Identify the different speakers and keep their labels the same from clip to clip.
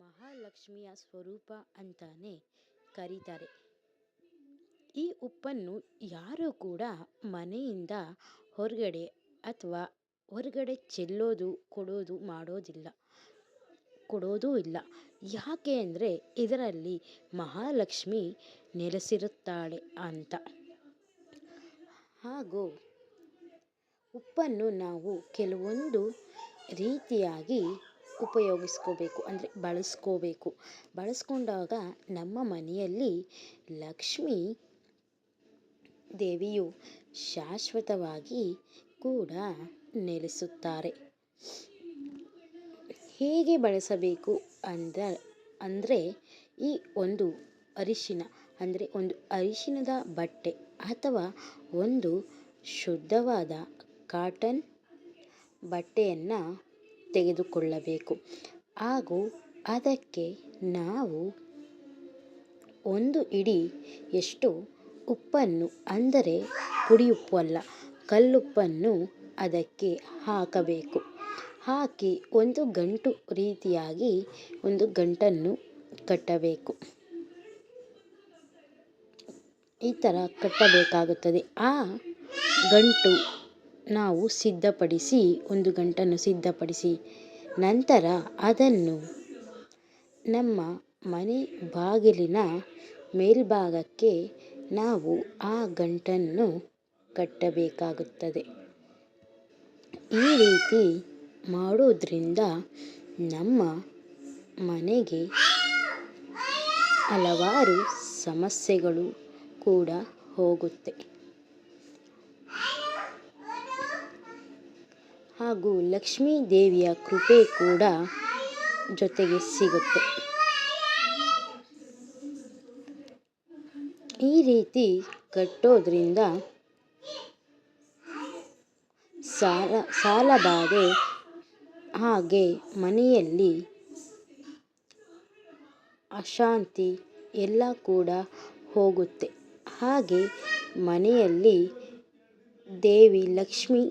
Speaker 1: ಮಹಾಲಕ್ಷ್ಮಿಯ ಸ್ವರೂಪ ಅಂತಾನೆ ಕರೀತಾರೆ. ಈ ಉಪ್ಪನ್ನು ಯಾರೂ ಕೂಡ ಮನೆಯಿಂದ ಹೊರಗಡೆ ಅಥವಾ ಹೊರಗಡೆ ಚೆಲ್ಲೋದು, ಕೊಡೋದು ಮಾಡೋದಿಲ್ಲ, ಕೊಡೋದೂ ಇಲ್ಲ. ಯಾಕೆ ಅಂದರೆ ಇದರಲ್ಲಿ ಮಹಾಲಕ್ಷ್ಮಿ ನೆಲೆಸಿರುತ್ತಾಳೆ ಅಂತ. ಹಾಗೂ ಉಪ್ಪನ್ನು ನಾವು ಕೆಲವೊಂದು ರೀತಿಯಾಗಿ ಉಪಯೋಗಿಸ್ಕೋಬೇಕು. ಅಂದರೆ ಬಳಸ್ಕೋಬೇಕು. ಬಳಸ್ಕೊಂಡಾಗ ನಮ್ಮ ಮನೆಯಲ್ಲಿ ಲಕ್ಷ್ಮೀ ದೇವಿಯು ಶಾಶ್ವತವಾಗಿ ಕೂಡ ನೆಲೆಸುತ್ತಾರೆ. ಹೇಗೆ ಬಳಸಬೇಕು ಅಂದ ಅಂದರೆ ಈ ಒಂದು ಅರಿಶಿನ, ಅಂದರೆ ಒಂದು ಅರಿಶಿನದ ಬಟ್ಟೆ ಅಥವಾ ಒಂದು ಶುದ್ಧವಾದ ಕಾಟನ್ ಬಟ್ಟೆಯನ್ನು ತೆಗೆದುಕೊಳ್ಳಬೇಕು. ಹಾಗೂ ಅದಕ್ಕೆ ನಾವು ಒಂದು ಇಡೀ ಎಷ್ಟು ಉಪ್ಪನ್ನು, ಅಂದರೆ ಪುಡಿ ಉಪ್ಪಲ್ಲ ಕಲ್ಲುಪ್ಪನ್ನು ಅದಕ್ಕೆ ಹಾಕಬೇಕು. ಹಾಕಿ ಒಂದು ಗಂಟು ರೀತಿಯಾಗಿ ಒಂದು ಗಂಟನ್ನು ಕಟ್ಟಬೇಕು. ಈ ಥರ ಕಟ್ಟಬೇಕಾಗುತ್ತದೆ. ಆ ಗಂಟು ನಾವು ಸಿದ್ಧಪಡಿಸಿ, ಒಂದು ಗಂಟನ್ನು ಸಿದ್ಧಪಡಿಸಿ. ನಂತರ ಅದನ್ನು ನಮ್ಮ ಮನೆ ಬಾಗಿಲಿನ ಮೇಲ್ಭಾಗಕ್ಕೆ ನಾವು ಆ ಗಂಟನ್ನು ಕಟ್ಟಬೇಕಾಗುತ್ತದೆ. ಈ ರೀತಿ ಮಾಡೋದ್ರಿಂದ ನಮ್ಮ ಮನೆಗೆ ಹಲವಾರು ಸಮಸ್ಯೆಗಳು ಕೂಡ ಹೋಗುತ್ತೆ. ಹಾಗೂ ಲಕ್ಷ್ಮೀ ದೇವಿಯ ಕೃಪೆ ಕೂಡ ಜೊತೆಗೆ ಸಿಗುತ್ತೆ. ಈ ರೀತಿ ಕಟ್ಟೋದ್ರಿಂದ ಸಾಲ, ಸಾಲಬಾಧೆ ಹಾಗೆ ಮನೆಯಲ್ಲಿ ಅಶಾಂತಿ ಎಲ್ಲ ಕೂಡ ಹೋಗುತ್ತೆ. ಹಾಗೆ ಮನೆಯಲ್ಲಿ ದೇವಿ ಲಕ್ಷ್ಮಿ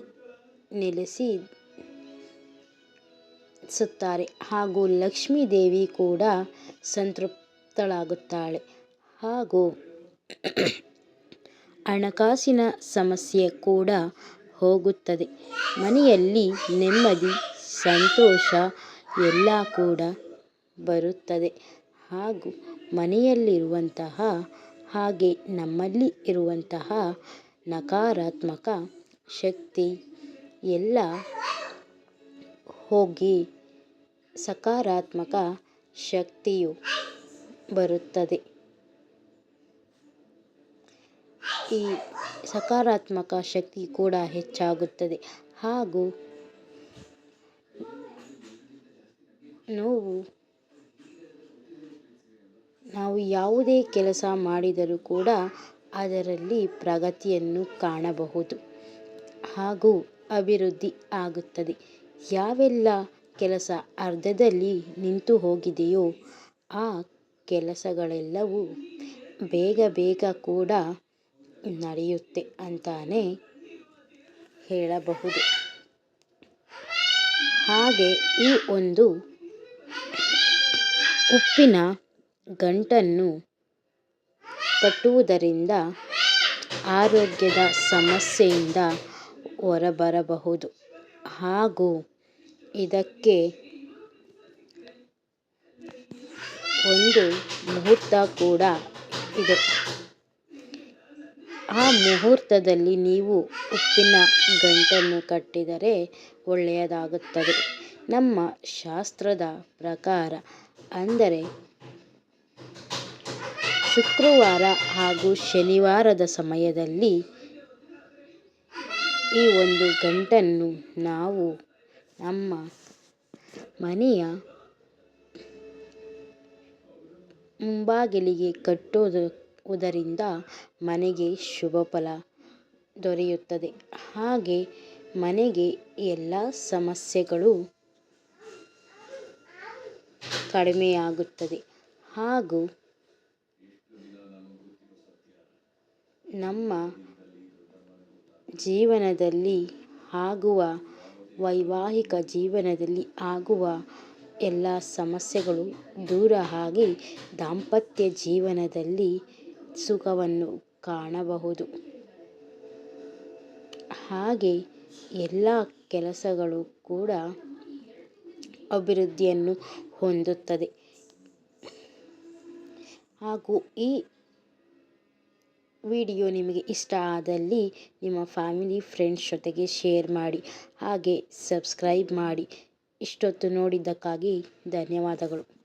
Speaker 1: ನೆಲೆಸಿ ಸುತ್ತಾರೆ ಹಾಗೂ ಲಕ್ಷ್ಮೀ ದೇವಿ ಕೂಡ ಸಂತೃಪ್ತಳಾಗುತ್ತಾಳೆ. ಹಾಗೂ ಹಣಕಾಸಿನ ಸಮಸ್ಯೆ ಕೂಡ ಹೋಗುತ್ತದೆ. ಮನೆಯಲ್ಲಿ ನೆಮ್ಮದಿ, ಸಂತೋಷ ಎಲ್ಲ ಕೂಡ ಬರುತ್ತದೆ. ಹಾಗೂ ಮನೆಯಲ್ಲಿರುವಂತಹ ಹಾಗೆ ನಮ್ಮಲ್ಲಿ ಇರುವಂತಹ ನಕಾರಾತ್ಮಕ ಶಕ್ತಿ ಎಲ್ಲ ಹೋಗಿ ಸಕಾರಾತ್ಮಕ ಶಕ್ತಿಯು ಬರುತ್ತದೆ. ಈ ಸಕಾರಾತ್ಮಕ ಶಕ್ತಿ ಕೂಡ ಹೆಚ್ಚಾಗುತ್ತದೆ. ಹಾಗೂ ನೋವು, ನಾವು ಯಾವುದೇ ಕೆಲಸ ಮಾಡಿದರೂ ಕೂಡ ಅದರಲ್ಲಿ ಪ್ರಗತಿಯನ್ನು ಕಾಣಬಹುದು. ಹಾಗೂ ಅಭಿವೃದ್ಧಿ ಆಗುತ್ತದೆ. ಯಾವೆಲ್ಲ ಕೆಲಸ ಅರ್ಧದಲ್ಲಿ ನಿಂತು ಹೋಗಿದೆಯೋ ಆ ಕೆಲಸಗಳೆಲ್ಲವೂ ಬೇಗ ಬೇಗ ಕೂಡ ನಡೆಯುತ್ತೆ ಅಂತಾನೆ ಹೇಳಬಹುದು. ಹಾಗೆ ಈ ಒಂದು ಉಪ್ಪಿನ ಗಂಟನ್ನು ಕಟ್ಟುವುದರಿಂದ ಆರೋಗ್ಯದ ಸಮಸ್ಯೆಯಿಂದ ಹೊರಬರಬಹುದು. ಹಾಗೂ ಇದಕ್ಕೆ ಒಂದು ಮುಹೂರ್ತ ಕೂಡ ಇದೆ. ಆ ಮುಹೂರ್ತದಲ್ಲಿ ನೀವು ಉಪ್ಪಿನ ಗಂಟನ್ನು ಕಟ್ಟಿದರೆ ಒಳ್ಳೆಯದಾಗುತ್ತದೆ. ನಮ್ಮ ಶಾಸ್ತ್ರದ ಪ್ರಕಾರ, ಅಂದರೆ ಶುಕ್ರವಾರ ಹಾಗೂ ಶನಿವಾರದ ಸಮಯದಲ್ಲಿ ಈ ಒಂದು ಗಂಟನ್ನು ನಾವು ನಮ್ಮ ಮನೆಯ ಮುಂಬಾಗಿಲಿಗೆ ಕಟ್ಟುವುದರಿಂದ ಮನೆಗೆ ಶುಭ ಫಲ ದೊರೆಯುತ್ತದೆ. ಹಾಗೆ ಮನೆಗೆ ಎಲ್ಲ ಸಮಸ್ಯೆಗಳು ಕಡಿಮೆಯಾಗುತ್ತದೆ. ಹಾಗೂ ನಮ್ಮ ಜೀವನದಲ್ಲಿ ಆಗುವ, ವೈವಾಹಿಕ ಜೀವನದಲ್ಲಿ ಆಗುವ ಎಲ್ಲ ಸಮಸ್ಯೆಗಳು ದೂರ ಆಗಿ ದಾಂಪತ್ಯ ಜೀವನದಲ್ಲಿ ಸುಖವನ್ನು ಕಾಣಬಹುದು. ಹಾಗೆ ಎಲ್ಲ ಕೆಲಸಗಳು ಕೂಡ ಅಭಿವೃದ್ಧಿಯನ್ನು ಹೊಂದುತ್ತದೆ. ಹಾಗೂ ಈ ವಿಡಿಯೋ ನಿಮಗೆ ಇಷ್ಟ ಆದಲ್ಲಿ ನಿಮ್ಮ ಫ್ಯಾಮಿಲಿ ಫ್ರೆಂಡ್ಸ್ ಜೊತೆಗೆ ಶೇರ್ ಮಾಡಿ, ಹಾಗೆ ಸಬ್ಸ್ಕ್ರೈಬ್ ಮಾಡಿ. ಇಷ್ಟೊತ್ತು ನೋಡಿದ್ದಕ್ಕಾಗಿ ಧನ್ಯವಾದಗಳು.